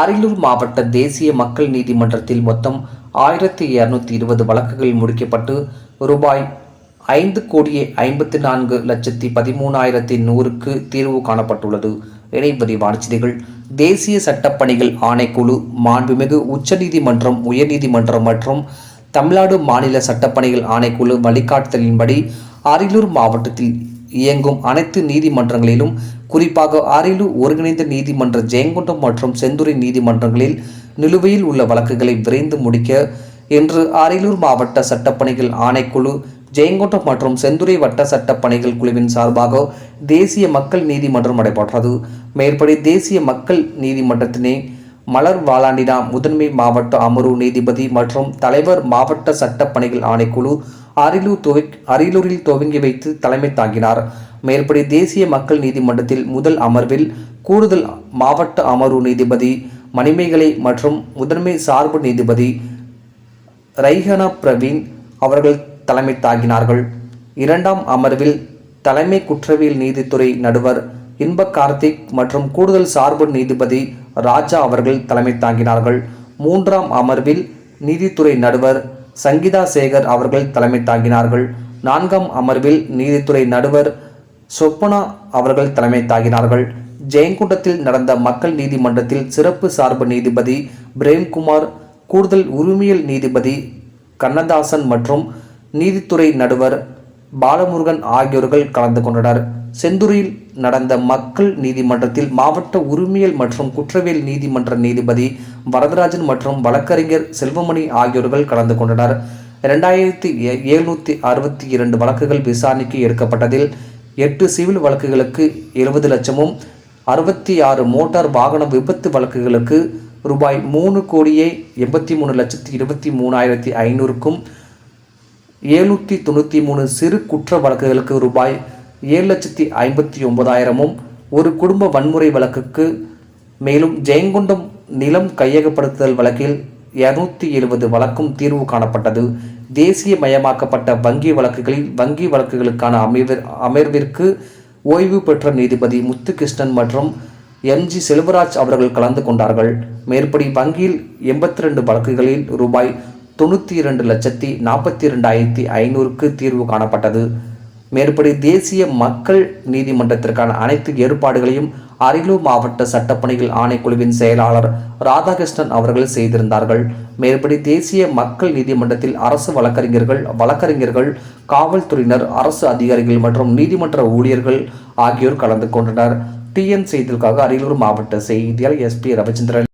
அரியலூர் மாவட்ட தேசிய மக்கள் நீதிமன்றத்தில் மொத்தம் ஆயிரத்தி இருநூத்தி இருபது வழக்குகள் முடிக்கப்பட்டு ரூபாய் ஐந்து கோடியே ஐம்பத்தி நான்கு லட்சத்தி பதிமூணாயிரத்தி நூறுக்கு தீர்வு காணப்பட்டுள்ளது. இணைவிரிவான செய்திகள். தேசிய சட்டப்பணிகள் ஆணைக்குழு மாண்புமிகு உச்சநீதிமன்றம் உயர்நீதிமன்றம் மற்றும் தமிழ்நாடு மாநில சட்டப்பணிகள் ஆணைக்குழு வழிகாட்டுதலின்படி அரியலூர் மாவட்டத்தில் இயங்கும் அனைத்து நீதிமன்றங்களிலும் குறிப்பாக அரியலூர் ஒருங்கிணைந்த நீதிமன்ற ஜெயங்கொண்டம் மற்றும் செந்துறை நீதிமன்றங்களில் நிலுவையில் உள்ள வழக்குகளை விரைந்து முடிக்க இன்று அரியலூர் மாவட்ட சட்டப்பணிகள் ஆணைக்குழு ஜெயங்கொண்டம் மற்றும் செந்துறை வட்ட சட்டப்பணிகள் குழுவின் சார்பாக தேசிய மக்கள் நீதிமன்றம் நடைபெற்றது. மேற்படி தேசிய மக்கள் நீதிமன்றத்தினை மலர் வாலாண்டினா முதன்மை மாவட்ட அமர்வு நீதிபதி மற்றும் தலைவர் மாவட்ட சட்டப்பணிகள் ஆணைக்குழு அரியலூர் துவக் அரியலூரில் துவங்கி வைத்து தலைமை தாங்கினார். மேற்படி தேசிய மக்கள் நீதிமன்றத்தில் முதல் அமர்வில் கூடுதல் மாவட்ட அமர்வு நீதிபதி மணிமேகலை மற்றும் முதன்மை சார்பு நீதிபதி ரைஹனா பிரவீன் அவர்கள் தலைமை தாங்கினார்கள். இரண்டாம் அமர்வில் தலைமை குற்றவியல் நீதித்துறை நடுவர் இன்ப கார்த்திக் மற்றும் கூடுதல் சார்பு நீதிபதி ராஜா அவர்கள் தலைமை தாங்கினார்கள். மூன்றாம் அமர்வில் நீதித்துறை நடுவர் சங்கீதா சேகர் அவர்கள் தலைமை தாங்கினார்கள். நான்காம் அமர்வில் நீதித்துறை நடுவர் சொப்பனா அவர்கள் தலைமை தாங்கினார்கள் ஜெயங்குண்டத்தில் நடந்த மக்கள் நீதிமன்றத்தில் சிறப்பு சார்பு நீதிபதி பிரேம்குமார் கூடுதல் உரிமையல் நீதிபதி கண்ணதாசன் மற்றும் நீதித்துறை நடுவர் பாலமுருகன் ஆகியோர்கள் கலந்து கொண்டனர். செந்துறையில் நடந்த மக்கள் நீதிமன்றத்தில் மாவட்ட உரிமையல் மற்றும் குற்றவியல் நீதிமன்ற நீதிபதி வரதராஜன் மற்றும் வழக்கறிஞர் செல்வமணி ஆகியோர்கள் கலந்து கொண்டனர். இரண்டாயிரத்தி எழுநூற்றி அறுபத்தி இரண்டு வழக்குகள் விசாரணைக்கு எடுக்கப்பட்டதில் எட்டு சிவில் வழக்குகளுக்கு இருபது லட்சமும் அறுபத்தி ஆறு மோட்டார் வாகன விபத்து வழக்குகளுக்கு ரூபாய் மூணு கோடியே எண்பத்தி மூணு லட்சத்தி இருபத்தி மூணாயிரத்தி ஐநூறுக்கும் ஏழ்நூற்றி தொண்ணூற்றி மூணு சிறு குற்ற வழக்குகளுக்கு ரூபாய் ஏழு லட்சத்தி ஐம்பத்தி ஒன்பதாயிரமும் ஒரு குடும்ப வன்முறை வழக்குக்கு மேலும் ஜெயங்கொண்டம் நிலம் கையகப்படுத்துதல் வழக்கில் இருநூத்தி எழுபது வழக்கும் தீர்வு காணப்பட்டது. தேசிய மயமாக்கப்பட்ட வங்கி வழக்குகளில் வங்கி வழக்குகளுக்கான அமைவர் அமர்விற்கு ஓய்வு பெற்ற நீதிபதி முத்துகிருஷ்ணன் மற்றும் எம்ஜி செல்வராஜ் அவர்கள் கலந்து கொண்டார்கள். மேற்படி வங்கியில் எண்பத்தி ரெண்டு வழக்குகளில் ரூபாய் தொண்ணூற்றி இரண்டு லட்சத்தி நாற்பத்தி இரண்டாயிரத்தி ஐநூறுக்கு தீர்வு காணப்பட்டது. மேற்படி தேசிய மக்கள் நீதிமன்றத்திற்கான அனைத்து ஏற்பாடுகளையும் அரியலூர் மாவட்ட சட்டப்பணிகள் ஆணைக்குழுவின் செயலாளர் ராதாகிருஷ்ணன் அவர்கள் செய்திருந்தார்கள். மேற்படி தேசிய மக்கள் நீதிமன்றத்தில் அரசு வழக்கறிஞர்கள் வழக்கறிஞர்கள் காவல்துறையினர் அரசு அதிகாரிகள் மற்றும் நீதிமன்ற ஊழியர்கள் ஆகியோர் கலந்து கொண்டனர். டிஎன் செய்திகளுக்காக அரியலூர் மாவட்ட செய்தியாளர் எஸ்பி ரவிச்சந்திரன்.